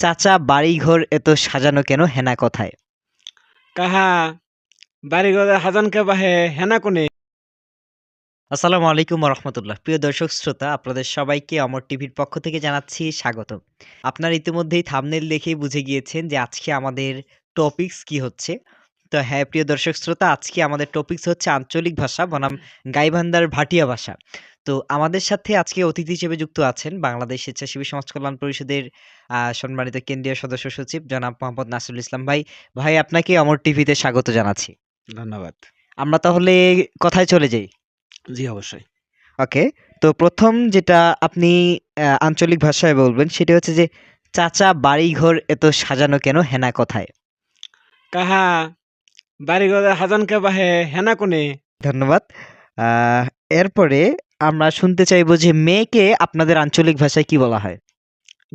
চাচা বাড়িঘর এত সাজানো কেন? হেনা কথায়? কাহা বাড়ি ঘরে হাজানকে বাহে হেনা কোনে? আসসালামু আলাইকুম রহমতুল্লাহ প্রিয় দর্শক শ্রোতা আপনাদের সবাইকে অমর টিভির পক্ষ থেকে জানাচ্ছি স্বাগত আপনারা ইতিমধ্যেই থামনেল দেখেই বুঝে গিয়েছেন যে আজকে আমাদের টপিকস কি হচ্ছে। তো হ্যাঁ প্রিয় দর্শক শ্রোতা আজকে আমাদের টপিকস হচ্ছে আঞ্চলিক ভাষা বনাম গাইবান্ধার ভাটিয়া ভাষা। তো আমাদের সাথে আজকে অতিথি হিসেবে যুক্ত আছেন বাংলাদেশ স্বেচ্ছাসেবী সমাজ কল্যাণ পরিষদের সম্মানিত কেন্দ্রীয় সদস্য সচিব জনাব মোহাম্মদ নাসরুল ইসলাম ভাই। ভাই আপনাকে অমর টিভিতে স্বাগত জানাচ্ছি। ধন্যবাদ। আমরা তাহলে কথায় চলে যাই। জি অবশ্যই। ওকে তো প্রথম যেটা আপনি আঞ্চলিক ভাষায় বলবেন সেটা হচ্ছে যে চাচা বাড়িঘর এত সাজানো কেন? হেনা কথায়? কাহা বাড়ি ঘরে হাজানকে বাহে হেনা কোনে? ধন্যবাদ। এরপরে আমরা শুনতে চাইব যে মেয়েকে আপনাদের আঞ্চলিক ভাষায় কি বলা হয়?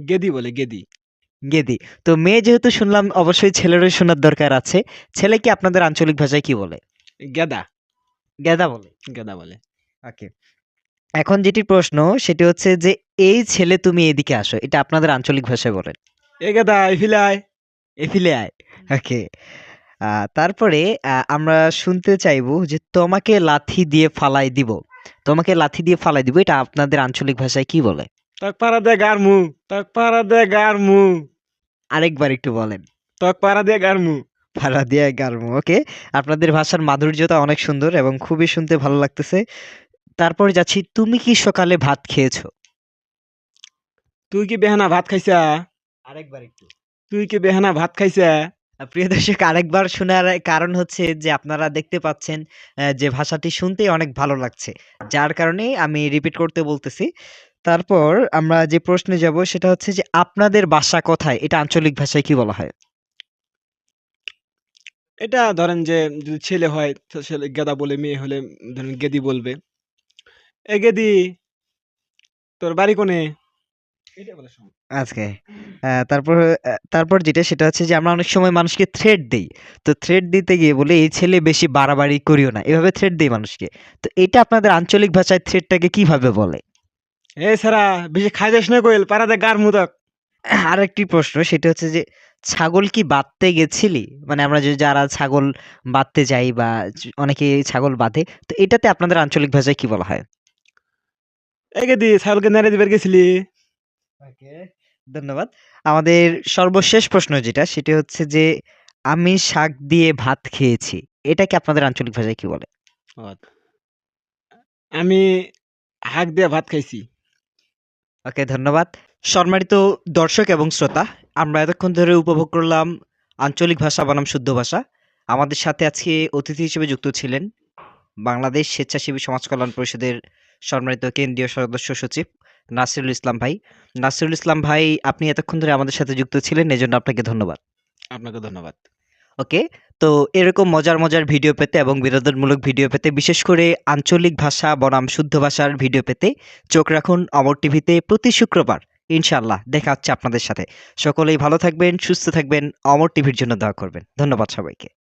গেদি বলে গেদি। গেদি। তো মেয়ে যেহেতু শুনলাম অবশ্যই ছেলেরও শোনার দরকার আছে ছেলেকে আপনাদের আঞ্চলিক ভাষায় কি বলে? গেদা। গেদা বলে? গেদা বলে। ওকে। এখন যেটি প্রশ্ন সেটি হচ্ছে যে এই ছেলে তুমি এদিকে আসো এটা আপনাদের আঞ্চলিক ভাষায় বলেন। এ গেদা ইফিলাই এফিলে আয় ওকে। তারপরে আমরা শুনতে চাইব যে তোমাকে লাথি দিয়ে ফালাই দিব। তোমাকে লাথি দিয়ে ফালাই দিব এটা আপনাদের আঞ্চলিক ভাষায় কি বলে? তক পাড়া দে গার মু তক পাড়া দে গার মু। আরেকবার একটু বলেন। তক পাড়া দে গার মু। ফাড়া দিয়ে গারমো ওকে। আপনাদের ভাষার মাধুর্যতা অনেক সুন্দর এবং খুবই শুনতে ভালো লাগতেছে। তারপর যাচ্ছি তুমি কি সকালে ভাত খেয়েছো? তুই কি বেহানা ভাত খাইছা? আরেকবার একটু। তুই কি বেহানা ভাত খাইছা? প্রিয় দর্শক আরেকবার শোনার কারণ হচ্ছে যে আপনারা দেখতে পাচ্ছেন যে ভাষাটি শুনতেই অনেক ভালো লাগছে। যার কারণে আমি রিপিট করতে বলতেছি। তারপর আমরা যে প্রশ্নে যাব সেটা হচ্ছে যে আপনাদের বাসা কোথায়? এটা আঞ্চলিক ভাষায় কি বলা হয়? এটা ধরেন যে যদি ছেলে হয় তো ছেলে গেদা বলে মেয়ে হলে ধরেন গেদি বলবে। এ গেদি তোর বাড়ি কোনে? আজকে। তারপর তারপর যেটা সেটা হচ্ছে যে আমরা অনেক সময় মানুষকে থ্রেড দিই। তো থ্রেড দিতে গিয়ে বলে এই ছেলে বেশি বাড়াবাড়ি করিও না। এভাবে থ্রেড দিই মানুষকে। তো এটা আপনাদের আঞ্চলিক ভাষায় থ্রেডটাকে কীভাবে বলে? এ সারা বেশি খাই যাস না কইল পাড়া দে গার মুদক আর একটি প্রশ্ন সেটা হচ্ছে যে ছাগল কি বাঁধতে গেছিলি? মানে আমরা যে যারা ছাগল বাঁধতে যাই বা অনেকে ছাগল বাঁধে তো এটাতে আপনাদের আঞ্চলিক ভাষায় কি বলা হয়? এ গেদি ছাগলকে নেড়ে দিবার গেছিলি। ধন্যবাদ। আমাদের সর্বশেষ প্রশ্ন যেটা সেটা হচ্ছে যে আমি শাক দিয়ে ভাত খেয়েছি এটাকে আপনাদের আঞ্চলিক ভাষায় কি বলে? আমি হাক দিয়ে ভাত খাইছি। ওকে ধন্যবাদ। সম্মানিত দর্শক এবং শ্রোতা আমরা এতক্ষণ ধরে উপভোগ করলাম আঞ্চলিক ভাষা বনাম শুদ্ধ ভাষা। আমাদের সাথে আজকে অতিথি হিসেবে যুক্ত ছিলেন বাংলাদেশ স্বেচ্ছাসেবী সমাজ কল্যাণ পরিষদের সম্মানিত কেন্দ্রীয় সদস্য সচিব নাসিরুল ইসলাম ভাই। নাসিরুল ইসলাম ভাই আপনি এতক্ষণ ধরে আমাদের সাথে যুক্ত ছিলেন এজন্য আপনাকে ধন্যবাদ। আপনাকে ধন্যবাদ। ওকে তো এরকম মজার মজার ভিডিও পেতে এবং বিনোদনমূলক ভিডিও পেতে বিশেষ করে আঞ্চলিক ভাষা বনাম শুদ্ধ ভাষার ভিডিও পেতে চোখ রাখুন অমর টিভিতে প্রতি শুক্রবার ইনশাআল্লাহ দেখা হচ্ছে আপনাদের সাথে। সকলেই ভালো থাকবেন সুস্থ থাকবেন অমর টিভির জন্য দোয়া করবেন। ধন্যবাদ সবাইকে।